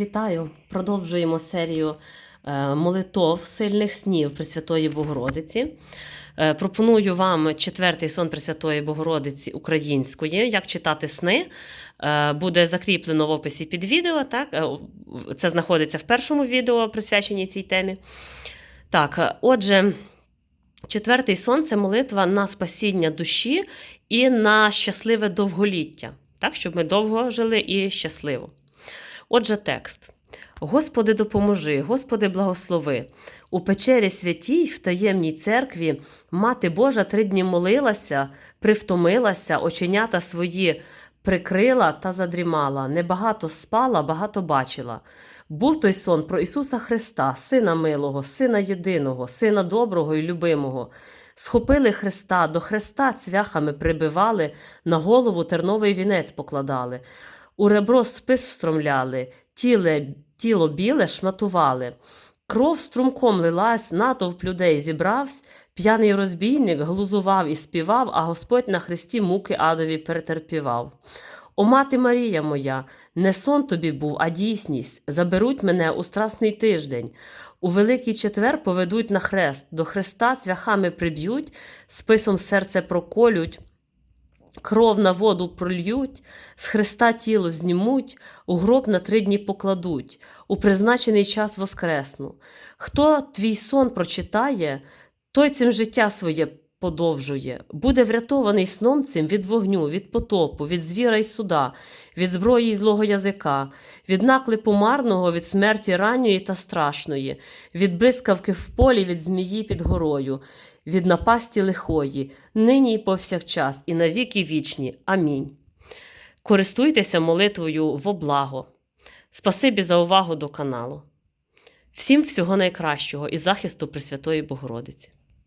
Вітаю! Продовжуємо серію е, молитов сильних снів Пресвятої Богородиці. Е, Пропоную вам четвертий сон Пресвятої Богородиці української. Як читати сни? Е, Буде закріплено в описі під відео. Так? Це знаходиться в першому відео, присвяченій цій темі. Так, отже, четвертий сон це молитва на спасіння душі і на щасливе довголіття, так? щоб ми довго жили і щасливо. Отже, текст. Господи, допоможи, Господи, благослови. У печері святій в таємній церкві Мати Божа три дні молилася, привтомилася, оченята свої прикрила та задрімала. Небагато спала, багато бачила. Був той сон про Ісуса Христа, Сина милого, Сина єдиного, Сина доброго і любимого. Схопили Христа, до Христа цвяхами прибивали, на голову терновий вінець покладали. У ребро спис встромляли, тіле, тіло біле шматували. Кров струмком лилась, натовп людей зібравсь, п'яний розбійник глузував і співав, а Господь на хресті муки адові перетерпівав. О, мати Марія моя, не сон тобі був, а дійсність. Заберуть мене у страсний тиждень. У Великий четвер поведуть на хрест, до хреста цвяхами приб'ють, списом серце проколють. Кров на воду прольють, з хреста тіло знімуть, у гроб на три дні покладуть, у призначений час воскресну. Хто твій сон прочитає, той цим життя своє подовжує, буде врятований сном цим від вогню, від потопу, від звіра й суда, від зброї й злого язика, від наклепу марного, від смерті ранньої та страшної, від блискавки в полі, від змії під горою, від напасті лихої, нині і повсякчас, і на віки вічні. Амінь. Користуйтеся молитвою во благо. Спасибі за увагу до каналу. Всім всього найкращого і захисту Пресвятої Богородиці.